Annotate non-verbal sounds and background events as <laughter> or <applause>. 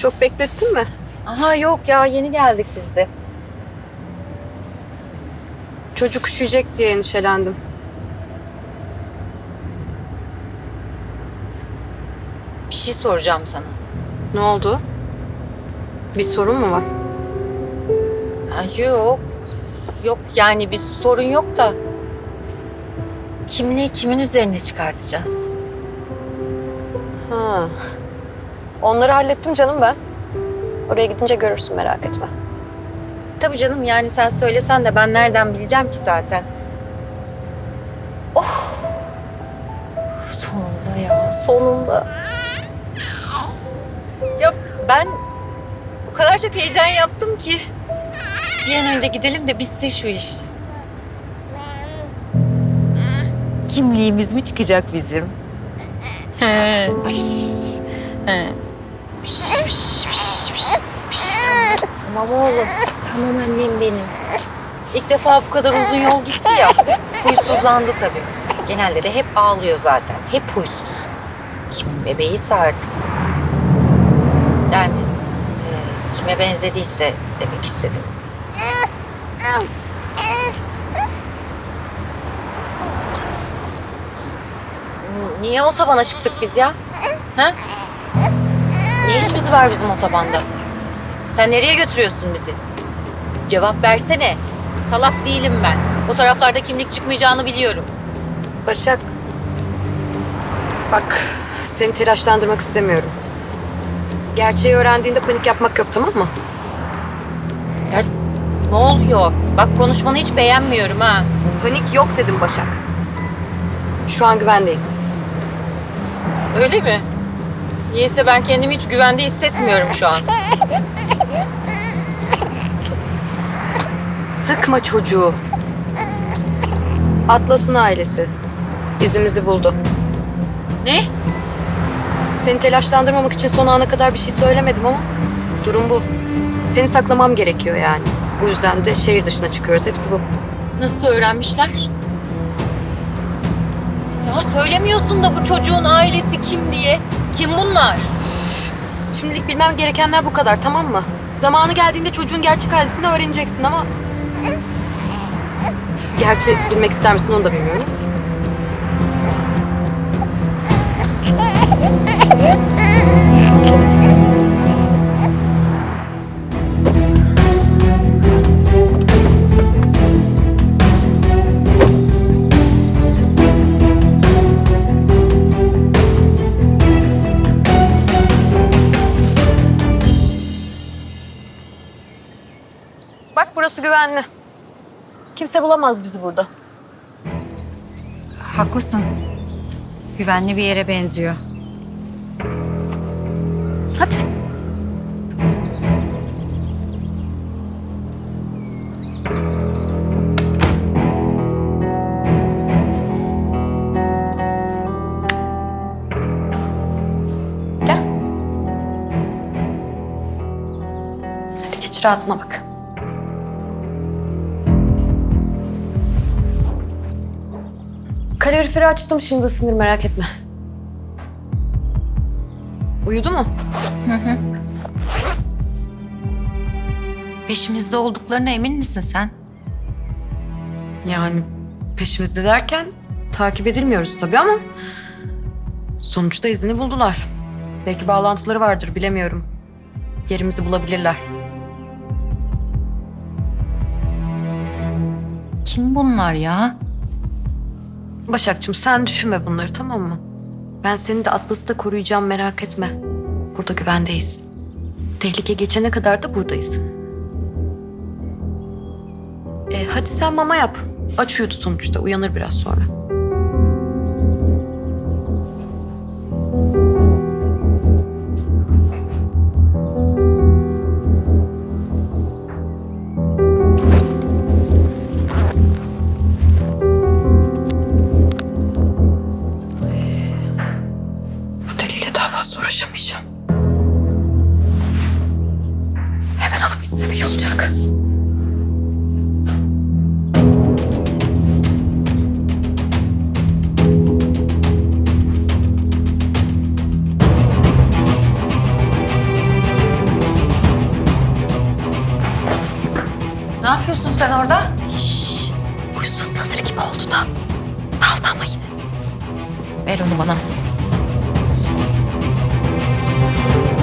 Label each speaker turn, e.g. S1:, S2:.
S1: Çok beklettin mi?
S2: Aha yok ya yeni geldik biz de.
S1: Çocuk üşüyecek diye endişelendim.
S2: Bir şey soracağım sana.
S1: Ne oldu? Bir sorun mu var?
S2: Ha, yok. Yok yani bir sorun yok da. Kimliği kimin üzerine çıkartacağız?
S1: Ha. Onları hallettim canım ben. Oraya gidince görürsün merak etme.
S2: Tabii canım yani sen söylesen de ben nereden bileceğim ki zaten. Oh. Sonunda ya sonunda. Ya ben o kadar çok heyecan yaptım ki. Bir an önce gidelim de bitsin şu iş. Kimliğimiz mi çıkacak bizim? He. He. Tamam oğlum. Tamam annem benim. İlk defa bu kadar uzun yol gitti ya. Huysuzlandı tabii. Genelde de hep ağlıyor zaten. Hep huysuz. Kimin bebeğiyse artık. Yani e, kime benzediyse demek istedim. Niye otobana çıktık biz ya? Ha? Ne işimiz var bizim otobanda? Sen nereye götürüyorsun bizi? Cevap versene. Salak değilim ben. O taraflarda kimlik çıkmayacağını biliyorum.
S1: Başak. Bak seni telaşlandırmak istemiyorum. Gerçeği öğrendiğinde panik yapmak yok tamam mı?
S2: Ya, ne oluyor? Bak konuşmanı hiç beğenmiyorum ha.
S1: Panik yok dedim Başak. Şu an güvendeyiz.
S2: Öyle mi? Niyeyse ben kendimi hiç güvende hissetmiyorum şu an. <laughs>
S1: Sıkma çocuğu. Atlas'ın ailesi. İzimizi buldu.
S2: Ne?
S1: Seni telaşlandırmamak için son ana kadar bir şey söylemedim ama durum bu. Seni saklamam gerekiyor yani. Bu yüzden de şehir dışına çıkıyoruz. Hepsi bu.
S2: Nasıl öğrenmişler? Ya söylemiyorsun da bu çocuğun ailesi kim diye. Kim bunlar?
S1: Şimdilik bilmem gerekenler bu kadar tamam mı? Zamanı geldiğinde çocuğun gerçek ailesini öğreneceksin ama... Gerçi bilmek ister misin onu da bilmiyorum. Bak burası güvenli. Kimse bulamaz bizi burada.
S3: Haklısın. Güvenli bir yere benziyor.
S1: Hadi. Gel. Hadi geç rahatına bak. Kaloriferi açtım şimdi ısınır merak etme. Uyudu mu?
S3: Peşimizde olduklarına emin misin sen?
S1: Yani peşimizde derken takip edilmiyoruz tabii ama sonuçta izini buldular. Belki bağlantıları vardır bilemiyorum. Yerimizi bulabilirler.
S3: Kim bunlar ya?
S1: Başakçım sen düşünme bunları tamam mı? Ben seni de Atlas'ı da koruyacağım merak etme. Burada güvendeyiz. Tehlike geçene kadar da buradayız. E, hadi sen mama yap. Aç uyudu sonuçta uyanır biraz sonra. Bey'le daha fazla uğraşamayacağım. Hemen alıp gitsem iyi olacak.
S4: Ne yapıyorsun sen orada?
S2: Şşş, huysuzlanır gibi oldu da. Daldı yine.
S4: Ver onu bana. Thank you.